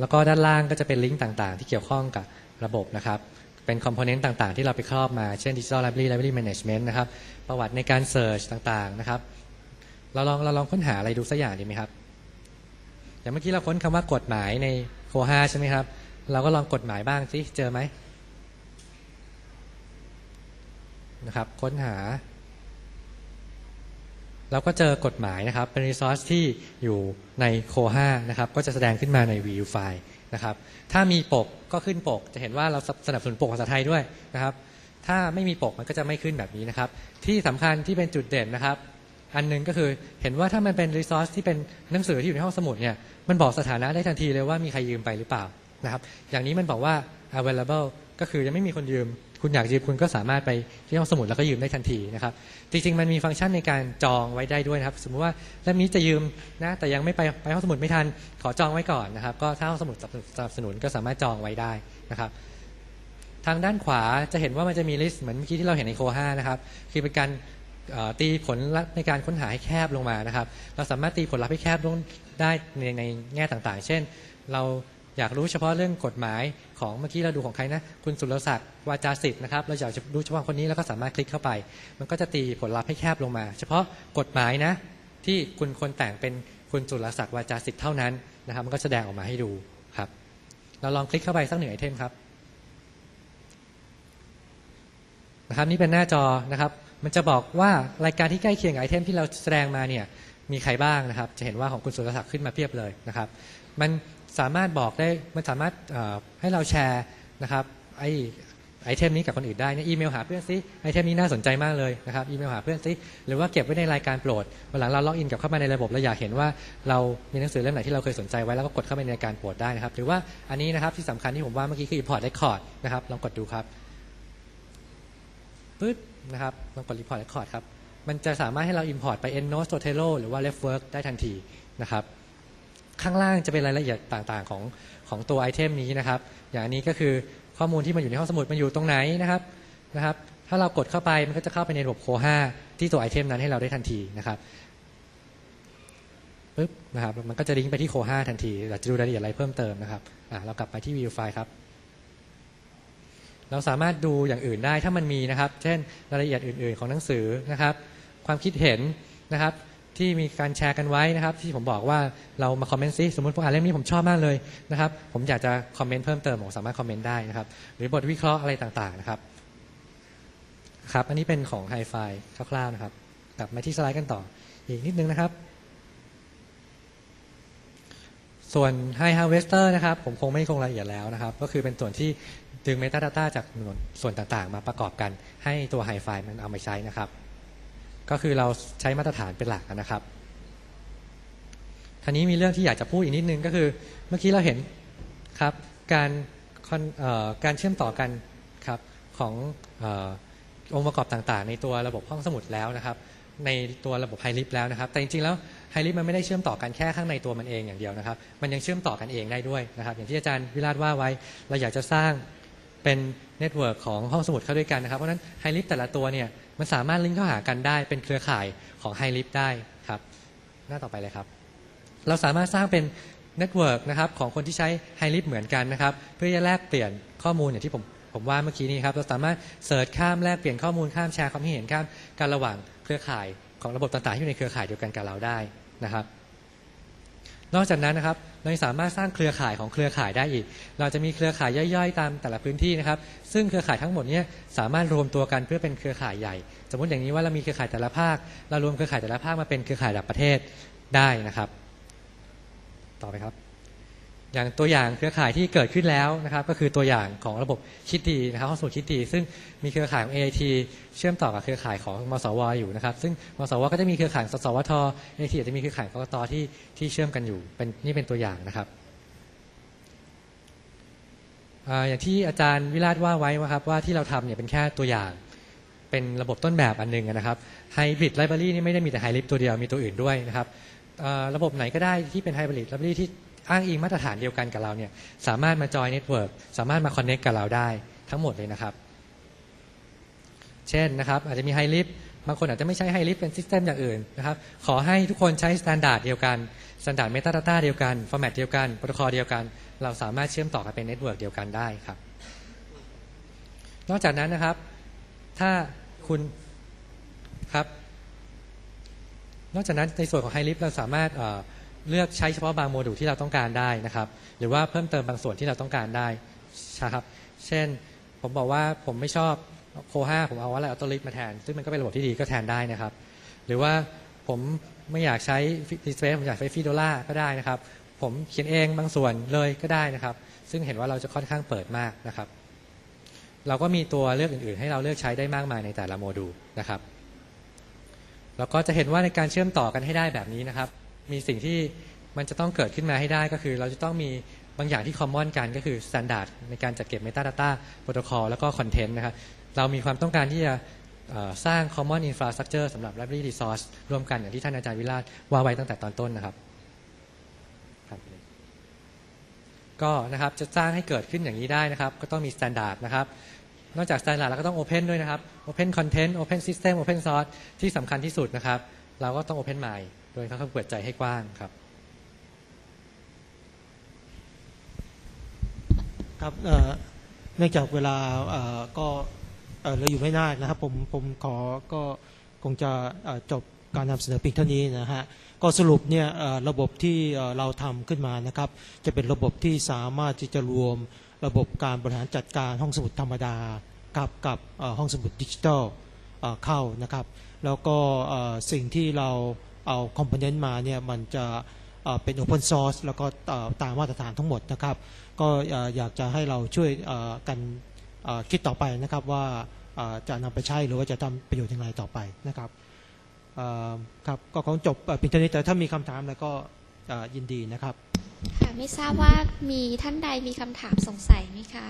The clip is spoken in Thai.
แล้วก็ด้านล่างก็จะเป็นลิงก์ต่างๆ ที่เกี่ยวข้องกับระบบนะครับ เป็นคอมโพเนนต์ต่างๆ ที่เราไปครอบมา เช่น Digital Library Library Management นะครับ ประวัติในการ Search ต่างๆ นะครับ เราลองเราลองค้นหาอะไรดูสักอย่างดีไหมครับ อย่างเมื่อกี้เราค้นคำว่ากฎหมายในโคฮาใช่ไหมครับ เราก็ลองกฎหมายบ้างสิ เจอไหมนะครับ ค้นหา เราก็เจอกฎหมายนะครับ เป็น resource ที่อยู่ในโคฮานะครับ ก็จะแสดงขึ้นมาใน view file นะครับ ถ้ามีปกก็ขึ้นปก จะเห็นว่าเราสนับสนุนปกภาษาไทยด้วยนะครับ ถ้าไม่มีปกมันก็จะไม่ขึ้นแบบนี้นะครับ ที่สำคัญที่เป็นจุดเด่นนะครับ อันหนึงก็คือเห็นว่าถ้ามันเป็น resource ที่เป็นหนังสือที่อยู่ในห้องสมุดเนี่ย มันบอกสถานะได้ทันทีเลยว่ามีใครยืมไปหรือเปล่านะครับ อย่างนี้มันบอกว่า available ก็คือยังไม่มีคนยืม คุณอยากยืมคุณก็สามารถไปที่ห้องสมุดแล้วก็ยืมได้ทันทีนะครับ จริง ๆ มันมีฟังก์ชันในการจองไว้ได้ด้วยนะครับ สมมติว่าเล่มนี้จะยืมนะแต่ยังไม่ไปไปห้องสมุดไม่ทัน ขอจองไว้ก่อนนะครับ ก็ถ้าห้องสมุดสนับสนุนก็สามารถจองไว้ได้นะครับทางด้านขวาจะเห็นว่ามันจะมีลิสต์เหมือนเมื่อกี้ที่เราเห็นในโคห้านะครับคือเป็นการตีผลลัพธ์ในการค้นหาให้แคบลงมานะครับ เราสามารถตีผลลัพธ์ให้แคบลงได้ในในแง่ต่างๆ เช่น เรา อยากรู้เฉพาะเรื่องกฎหมายของเมื่อกี้เราดูของใครนะคุณสุรศักดิ์วาจาสิทธิ์นะครับเราอยากจะรู้เฉพาะคนนี้แล้วก็สามารถคลิกเข้าไป มันก็จะตีผลลัพธ์ให้แคบลงมา เฉพาะกฎหมายนะที่คุณคนแต่งเป็นคุณสุรศักดิ์วาจาสิทธิ์เท่านั้นนะครับ มันก็แสดงออกมาให้ดูครับ เราลองคลิกเข้าไปสักหนึ่งไอเทมครับนะครับนี่เป็นหน้าจอนะครับ มันจะบอกว่ารายการที่ใกล้เคียงไอเทมที่เราแสดงมาเนี่ยมีใครบ้างนะครับ จะเห็นว่าของคุณสุรศักดิ์ขึ้นมาเพียบเลยนะครับ มัน สามารถบอกได้มันสามารถให้เราแชร์นะครับไอไอเทมนี้กับคนอื่นได้เนี่ยอีเมลหาเพื่อนซิไอเทมนี้น่าสนใจมากเลยนะครับอีเมลหาเพื่อนซิหรือว่าเก็บไว้ในรายการโปรดวันหลังเราล็อกอินกลับเข้ามาในระบบเราอยากเห็นว่าเรามีหนังสือเล่มไหนที่เราเคยสนใจไว้แล้วก็กดเข้าไปในรายการโปรดได้นะครับหรือว่าอันนี้นะครับที่สำคัญที่ผมว่าเมื่อกี้คือ import record นะครับลองกดดูครับปึ๊บนะครับลองกด Report Record ครับมันจะสามารถให้เรา Import ไป EndNote Zotero หรือว่า RefWork ได้ทันทีนะครับ ข้างล่างจะเป็นรายละเอียดต่างๆของของตัวไอเทมนี้นะครับ อย่างนี้ก็คือข้อมูลที่มันอยู่ในห้องสมุดมันอยู่ตรงไหนนะครับนะครับ ถ้าเรากดเข้าไปมันก็จะเข้าไปในระบบโคฮาที่ตัวไอเทมนั้นให้เราได้ทันทีนะครับปึ๊บนะครับมันก็จะลิงก์ไปที่โคฮาทันทีเราจะดูรายละเอียดอะไรเพิ่มเติมนะครับอะเรากลับไปที่ View File ครับเราสามารถดูอย่างอื่นได้ถ้ามันมีนะครับ เช่นรายละเอียดอื่น ๆ ของหนังสือนะครับ ความคิดเห็นนะครับ ที่มีการแชร์กันไว้นะครับ ที่ผมบอกว่าเรามาคอมเมนต์ซิสมมติผมอ่านเล่มนี้ผมชอบมากเลยนะครับ ผมอยากจะคอมเมนต์เพิ่มเติมผมสามารถคอมเมนต์ได้นะครับ หรือบทวิเคราะห์อะไรต่างๆนะครับครับ อันนี้เป็นของไฮไฟคร่าวๆนะครับ กลับมาที่สไลด์กันต่อ อีกนิดนึงนะครับ ส่วน High Harvester นะครับ ผมคงไม่คงรายละเอียดแล้วนะครับ ก็คือเป็นส่วนที่ดึง Metadata จากส่วนต่างๆ มาประกอบกัน ให้ตัว High File มันเอามาใช้นะครับ ก็คือเราใช้มาตรฐานเป็นหลักนะครับทีนี้มีเรื่องที่อยากจะพูดอีกนิดนึงก็คือ เมื่อกี้เราเห็นครับการการเชื่อมต่อกันครับของเอ่อองค์ประกอบต่างๆ ในตัวระบบห้องสมุดแล้วนะครับ ในตัวระบบไฮลิฟแล้วนะครับ แต่จริงๆแล้วไฮลิฟมันไม่ได้เชื่อมต่อกันแค่ข้างในตัวมันเองอย่างเดียวนะครับ มันยังเชื่อมต่อกันเองได้ด้วยนะครับ อย่างที่อาจารย์วิราชว่าไว้ เราอยากจะสร้างเป็นเน็ตเวิร์กของห้องสมุดเข้าด้วยกันนะครับ เพราะฉะนั้นไฮลิฟแต่ละตัวเนี่ย มันสามารถลิงก์เข้าหากันได้เป็นเครือข่ายของไฮลิฟได้ครับ หน้าต่อไปเลยครับ เราสามารถสร้างเป็นเน็ตเวิร์กนะครับของคนที่ใช้ไฮลิฟเหมือนกันนะครับ เพื่อจะแลกเปลี่ยนข้อมูลอย่างที่ผมผมว่าเมื่อกี้นี้ครับ เราสามารถเสิร์ชข้ามแลกเปลี่ยนข้อมูลข้ามแชร์ความเห็นข้ามการระหว่างเครือข่ายของระบบต่างๆที่อยู่ในเครือข่ายเดียวกันกับเราได้นะครับ นอกจากนั้นนะครับเราสามารถสร้างเครือข่ายของเครือข่ายได้อีก เราจะมีเครือข่ายย่อยๆ ตามแต่ละพื้นที่นะครับ ซึ่งเครือข่ายทั้งหมดนี้สามารถรวมตัวกันเพื่อเป็นเครือข่ายใหญ่ สมมติอย่างนี้ว่าเรามีเครือข่ายแต่ละภาค เรารวมเครือข่ายแต่ละภาคมาเป็นเครือข่ายระดับประเทศได้นะครับ ต่อไปครับ อย่างตัวอย่างเครือข่ายที่เกิดขึ้นแล้วนะครับ ก็คือตัวอย่างของระบบคิดดีนะครับห้องสมุดคิดดี ซึ่งมีเครือข่ายของ AIT เชื่อมต่อกับเครือข่ายของมสวอยู่นะครับ ซึ่งมสวก็จะมีเครือข่ายสสวท AIT อาจจะมีเครือข่ายกกตที่ที่เชื่อมกันอยู่เป็นนี่เป็นตัวอย่างนะครับออย่างที่อาจารย์วิราชว่าไว้นะครับว่าที่เราทำเนี่ยเป็นแค่ตัวอย่างเป็นระบบต้นแบบอันหนึ่งนะครับไฮบริดไลบรารีนี่ไม่ได้มีแต่ไฮลิฟตัวเดียวมีตัวอื่นด้วยนะครับระบบไหนก็ได้ที่เป็นไฮบริดไลบรารีที่ อ้างอิงมาตรฐานเดียวกันกับเราเนี่ยสามารถมาจอยเน็ตเวิร์กสามารถมาคอนเน็กกับเราได้ทั้งหมดเลยนะครับ เช่นนะครับอาจจะมีไฮลิฟบางคนอาจจะไม่ใช้ไฮลิฟเป็นซิสเต็มอย่างอื่นนะครับขอให้ทุกคนใช้สแตนดาร์ดเดียวกันสแตนดาร์ดเมตาดาต้าเดียวกันฟอร์แมตเดียวกันโปรโตคอลเดียวกัน เราสามารถเชื่อมต่อกันเป็นเน็ตเวิร์กเดียวกันได้ครับ นอกจากนั้นนะครับ ถ้าคุณครับ นอกจากนั้นในส่วนของไฮลิฟเราสามารถ เลือกใช้เฉพาะบางโมดูลที่เราต้องการได้นะครับ หรือว่าเพิ่มเติมบางส่วนที่เราต้องการได้นะครับ เช่นผมบอกว่าผมไม่ชอบโค5ผมเอาอะไรออโตลิฟมาแทน ซึ่งมันก็เป็นระบบที่ดีก็แทนได้นะครับ หรือว่าผมไม่อยากใช้ดิสเพย์ผมอยากใช้ฟีโดล่าก็ได้นะครับ ผมเขียนเองบางส่วนเลยก็ได้นะครับ ซึ่งเห็นว่าเราจะค่อนข้างเปิดมากนะครับ เราก็มีตัวเลือกอื่น ๆ ให้เราเลือกใช้ได้มากมายในแต่ละโมดูลนะครับ แล้วก็จะเห็นว่าในการเชื่อมต่อกันให้ได้แบบนี้นะครับ มีสิ่งที่มันจะต้องเกิดขึ้นมาให้ได้ก็คือ เราจะต้องมีบางอย่างที่คอมมอนกันก็คือ s t ต n d า r d ในการจัดเก็บ Metadata Protocol แล้วก็ Content นะครับเรามีความต้องการที่จะสร้าง Common Infrastructure สำหรับ Library Resource ร่วมกันอย่างที่ท่านอาจารย์วิราชว่าไว้ตั้งแต่ตอนต้นนะครับครับก็นะครับจะสร้างให้เกิดขึ้นอย่างนี้ได้นะครับ ก็ต้องมี Standard นะครับ นอกจาก Standard แล้วก็ต้อง Open ด้วยนะครับ Open Content Open System Open Source ที่สำคัญที่สุดนะครับ เราก็ต้อง Open Mind โดยเขาเปิดใจให้กว้างครับ ครับเนื่องจากเวลาก็เอ่อยู่ไม่นานนะครับผมผมขอก็คงจะจบการนำเสนอเพียงเท่านี้นะฮะก็สรุปเนี่ยระบบที่เราทำขึ้นมานะครับ จะเป็นระบบที่สามารถที่จะรวมระบบการบริหารจัดการห้องสมุดธรรมดา กับกับห้องสมุดดิจิทัล เข้านะครับ แล้วก็สิ่งที่เราเอาคอมโพเนนต์มาเนี่ยมันจะเป็น Open Source แล้วก็ตามมาตรฐานทั้งหมดนะครับ ก็อยากจะให้เราช่วยกันคิดต่อไปนะครับว่าจะนำไปใช้หรือว่าจะทำประโยชน์อย่างไรต่อไปนะครับครับก็ของจบเอ่อเพียงเท่านี้แต่ถ้ามีคำถามอะไรก็ยินดีนะครับ ค่ะ ไม่ทราบว่ามีท่านใดมีคำถามสงสัยไหมคะ